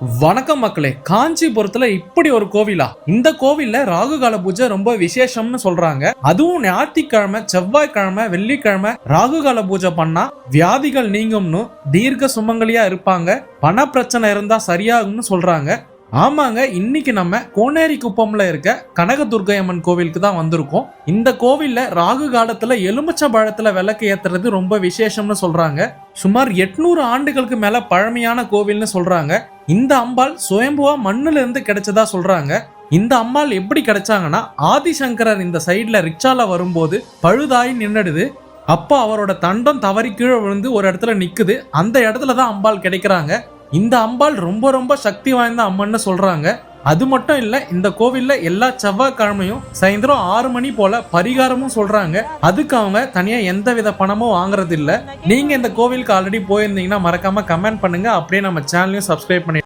வணக்கம் மக்களே காஞ்சிபுரத்துல இப்படி ஒரு கோவிலா? இந்த கோவில்ல ராகுகால பூஜை ரொம்ப விசேஷம்னு சொல்றாங்க. அதுவும் ஞாயிற்றுக்கிழமை செவ்வாய்க்கிழமை வெள்ளிக்கிழமை ராகு கால பூஜை பண்ணா வியாதிகள் நீங்கும்னு தீர்க்க சுமங்கலியா இருப்பாங்க. பண பிரச்சனை இருந்தா சரியாகும்னு சொல்றாங்க. ஆமாங்க இன்னைக்கு நம்ம கோனேரி குப்பம்ல இருக்க கனகதுர்கை அம்மன் கோவிலுக்கு தான் வந்திருக்கோம். இந்த கோவில்ல ராகு காலத்துல எலுமிச்சை பழத்துல விளக்கு ஏத்துறது ரொம்ப விசேஷம்னு சொல்றாங்க. சுமார் எட்நூறு ஆண்டுகளுக்கு மேல பழமையான கோவில்னு சொல்றாங்க. இந்த அம்பாள் சுயம்புவா மண்ணுல இருந்து கிடைச்சதா சொல்றாங்க. இந்த அம்பாள் எப்படி கிடைச்சாங்கன்னா ஆதிசங்கரர் இந்த சைடில் ரிக்ஷால வரும்போது பழுதாய் நின்றுடுது அப்போ அவரோட தண்டம் தவறி கீழே விழுந்து ஒரு இடத்துல நிக்குது. அந்த இடத்துல தான் அம்பாள் கிடைக்கிறாங்க. இந்த அம்பாள் ரொம்ப ரொம்ப சக்தி வாய்ந்த அம்மன்னு சொல்றாங்க. அது மட்டும் இல்ல இந்த கோவில்ல எல்லா செவ்வாய்க்கிழமையும் சாயந்தரம் ஆறு மணி போல பரிகாரமும் சொல்றாங்க. அதுக்கு அவங்க தனியா எந்த வித பணமும் வாங்குறது இல்ல நீங்க இந்த கோவிலுக்கு ஆல்ரெடி போயிருந்தீங்கன்னா மறக்காம கமெண்ட் பண்ணுங்க. அப்படியே நம்ம சேனலையும் சப்ஸ்கிரைப் பண்ணி